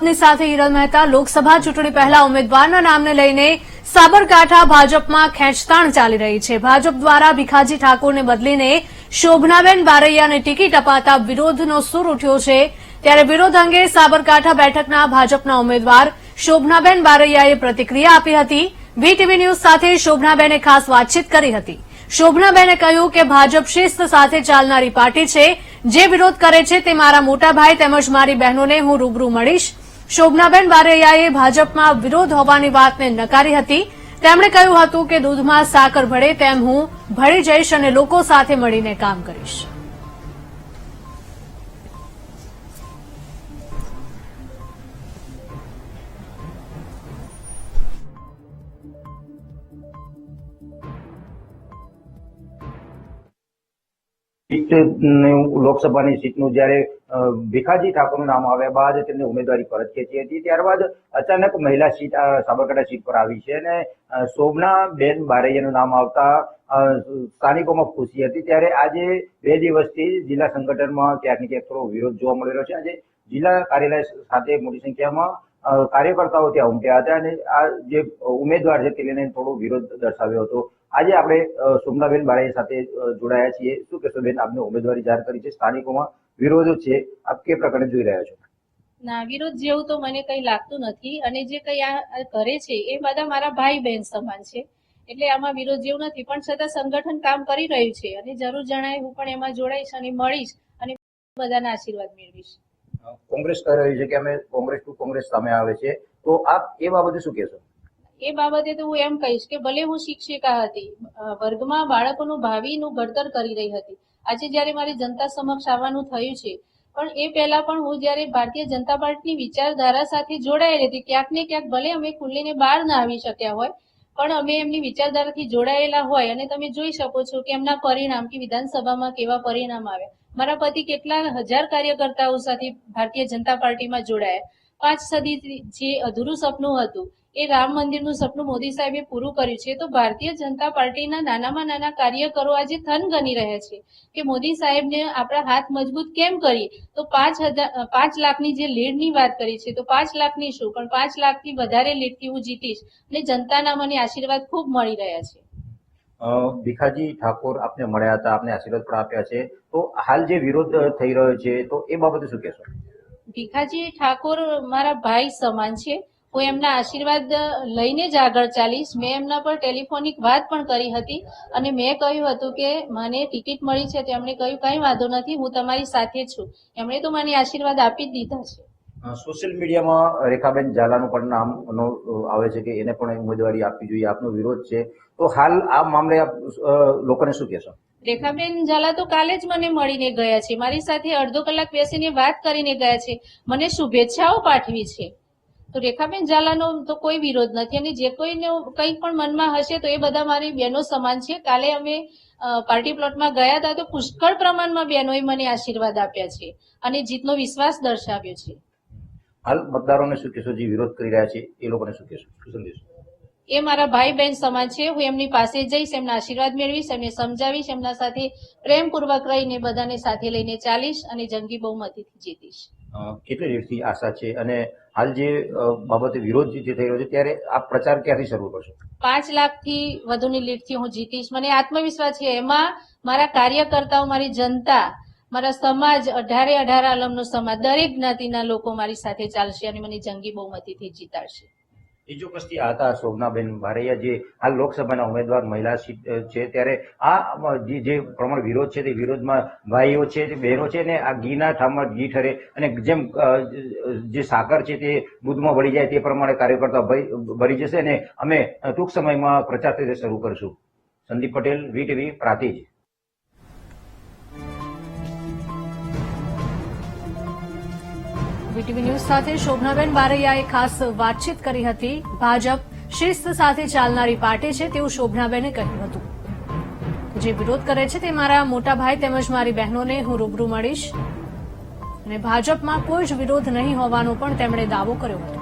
આપની સાથે હિરલ મહેતા. લોકસભા ચૂંટણી પહેલા ઉમેદવારના નામને લઈને સાબરકાંઠા ભાજપમાં ખેંચતાણ ચાલી રહી છે. ભાજપ દ્વારા ભીખાજી ઠાકોરને બદલીને શોભનાબેન બારૈયાને ટિકિટ અપાતા વિરોધનો સૂર ઉઠ્યો છે. ત્યારે વિરોધ અંગે સાબરકાંઠા બેઠકના ભાજપના ઉમેદવાર શોભનાબેન બારૈયાએ પ્રતિક્રિયા આપી હતી. વીટીવી ન્યૂઝ સાથે શોભનાબેને ખાસ વાતચીત કરી હતી. શોભનાબેને કહ્યું કે ભાજપ શિસ્ત સાથે ચાલનારી પાર્ટી છે. જે વિરોધ કરે છે તે મારા મોટા ભાઈ તેમજ મારી બહેનોને હું રૂબરૂ મળીશ. શોભનાબેન બારૈયાએ ભાજપમાં વિરોધ હોવાની વાતને નકારી હતી. તેમણે કહ્યું હતું કે દૂધમાં સાકર ભળે તેમ હું ભળી જઈશ અને લોકો સાથે મળીને કામ કરીશ. લોકસભાની સીટનું જ્યારે ભીખાજી ઠાકોરનું નામ આવ્યા બાદ તેમને ઉમેદવારી પરત ખેંચી હતી ત્યારબાદ અચાનક મહિલા સીટ સાબરકાંઠા સીટ પર આવી છે અને અ, શોભનાબેન બારૈયાનું નામ આવતા સ્થાનિકોમાં ખુશી હતી. ત્યારે આજે બે દિવસથી જિલ્લા સંગઠનમાં ક્યાંક ને ક્યાંક થોડો વિરોધ જોવા મળી રહ્યો છે. આજે જિલ્લા કાર્યાલય સાથે મોટી સંખ્યામાં કાર્યકર્તાઓ ત્યાં ઉમટ્યા હતા અને આ જે ઉમેદવાર છે તેને થોડો વિરોધ દર્શાવ્યો હતો. આજે આપણે સોમનાબેન બારૈયા સાથે જોડાયા છીએ. શું કહેશો બેન આપને ઉમેદવારી જાહેર કરી છે? સ્થાનિકોમાં વિરોધ છે. આપ કે પ્રકારે જોઈ રહ્યા છો? ના વિરોધ જેવું તો મને કઈ લાગતું નથી. અને જે કઈ આ કરે છે એ બધા મારા ભાઈ બહેન સમાન છે. એટલે આમાં વિરોધ જેવું નથી. પણ છતાં સંગઠન કામ કરી રહ્યું છે. અને જરૂર જણાય હું પણ એમાં જોડાઈશ અને મળીશ અને બધાના આશીર્વાદ મેળવીશ. કોંગ્રેસ કહી રહી છે કે અમે કોંગ્રેસ ટુ કોંગ્રેસ સામે આવે છે. તો આપ એ બાબતે શું કહેશો? એ બાબતે તો હું એમ કહીશ કે ભલે હું શિક્ષિકા હતી વર્ગમાં બાળકોનું ભાવિનું ઘડતર કરી રહી હતી. આજે જ્યારે મારી જનતા સમક્ષ આવવાનું થયું છે, પણ એ પહેલા પણ હું જ્યારે ભારતીય જનતા પાર્ટીની વિચારધારા સાથે જોડાયેલી હતી, ક્યાંક ને ક્યાંક ભલે અમે ખુલ્લીને બહાર ના આવી શક્યા હોય, પણ અમે એમની વિચારધારાથી જોડાયેલા હોય અને તમે જોઈ શકો છો કે એમના પરિણામ કે વિધાનસભામાં કેવા પરિણામ આવ્યા. મારા પતિ કેટલા હજાર કાર્યકર્તાઓ સાથે ભારતીય જનતા પાર્ટીમાં જોડાયા. પાંચ સદી જે અધૂરું સપનું હતું એ રામ મંદિરનું સપનું મોદી સાહેબે પૂરું કર્યું છે. તો ભારતીય જનતા પાર્ટીના નાનામાં નાના કાર્યકરો આજે થન ગણી રહ્યા છે કે મોદી સાહેબને આપણા હાથ મજબૂત કેમ કરીએ તો પાંચ હજાર પાંચ લાખની જે લીડની વાત કરી છે તો પાંચ લાખની શું? પણ પાંચ લાખથી વધારે લીડથી હું જીતીશ અને જનતાના મને આશીર્વાદ ખૂબ મળી રહ્યા છે. ભીખાજી ઠાકોર આપને મળ્યા હતા આપને આશીર્વાદ પણ આપ્યા છે. તો હાલ જે વિરોધ થઈ રહ્યો છે તો એ બાબતે શું કહેશો? ભીખાજી ઠાકોર મારા ભાઈ સમાન છે. હું એમના આશીર્વાદ લઈને જ આગળ ચાલીશ. મેં એમના પર ટેલિફોનિક વાત પણ કરી હતી અને મેં કહ્યું હતું કે મને ટિકિટ મળી છે. તો એમણે કહ્યું કંઈ વાંધો નથી હું તમારી સાથે છું. એમણે તો મને આશીર્વાદ આપી જ દીધા છે. સોશિયલ મીડિયામાં રેખાબેન ઝાલાનું પણ નામ નો, આવે છે કે એને પણ ઉમેદવારી આપવી જોઈએ આપનો વિરોધ છે. તો હાલ આ મામલે આપ લોકોને શું કહેશો? રેખાબેન ઝાલા તો કાલે જ મને મળીને ગયા છે. મારી સાથે અડધો કલાક બેસીને વાત કરીને ગયા છે. મને શુભેચ્છાઓ પાઠવી છે. તો રેખાબેન ઝાલાનો તો કોઈ વિરોધ નથી અને જે કોઈને કંઈ પણ મનમાં હશે તો એ બધા મારી બહેનો સમાન છે. કાલે અમે પાર્ટી પ્લોટમાં ગયા હતા તો પુષ્કળ પ્રમાણમાં બહેનોએ મને આશીર્વાદ આપ્યા છે અને જીતનો વિશ્વાસ દર્શાવ્યો છે. હાલ મતદારોને શું કહેશો? જે વિરોધ કરી રહ્યા છે એ લોકોને શું કહેશો? શું સંદેશો? એ મારા ભાઈ બહેન સમાન છે. હું એમની પાસે જઈશ એમના આશીર્વાદ મેળવીશ એમને સમજાવીશ એમના સાથે પ્રેમપૂર્વક રહીને બધાને સાથે લઈને ચાલીશ અને જંગી બહુમતીથી જીતીશ. કેટલી દિવસથી આશા છે? અને હાલ જે બાબતે વિરોધ જે થઈ રહ્યો છે, ત્યારે આ પ્રચાર ક્યાંથી શરૂ કરશો પાંચ લાખથી વધુની લીડથી હું જીતીશ. મને આત્મવિશ્વાસ છે, એમાં મારા કાર્યકર્તાઓ, મારી જનતા, મારા સમાજ, અઢારે અઢાર આલમનો સમાજ, દરેક જ્ઞાતિના લોકો મારી સાથે ચાલશે અને મને જંગી બહુમતીથી જીતાડશે. બીજો કસ્તી આ હતા, શોભનાબેન બારૈયા જે હાલ લોકસભાના ઉમેદવાર મહિલા છે, ત્યારે આ જે પ્રમાણે વિરોધ છે તે વિરોધમાં ભાઈઓ છે તે બહેનો છે ને આ ઘીના ઠામર, ઘી ઠરે અને જેમ જે સાકર છે તે દૂધમાં ભળી જાય તે પ્રમાણે કાર્યકર્તા ભરી જશે અને અમે ટૂંક સમયમાં પ્રચાર શરૂ કરશું. Sandeep Patel VTV Prantij. VTV news સાથે શોભનાબેન બારૈયાએ ખાસ વાતચીત કરી હતી. ભાજપ શિસ્ત સાથે ચાલનારી પાર્ટી છે તેવું શોભનાબેને કહ્યું હતું. જે વિરોધ કરે છે તે મારા મોટા ભાઈ તેમજ મારી બહેનોને હું રૂબરૂ મળીશ. અને ભાજપમાં કોઈ જ વિરોધ નહીં હોવાનો પણ તેમણે દાવો કર્યો હતો.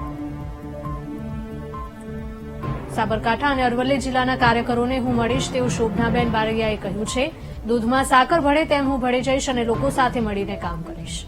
સાબરકાંઠા અને અરવલ્લી જિલ્લાના કાર્યકરોને હું મળીશ તેવું શોભનાબેન બારૈયાએ કહ્યું છે. દૂધમાં સાકર ભળે તેમ હું ભળી જઈશ અને લોકો સાથે મળીને કામ કરીશ.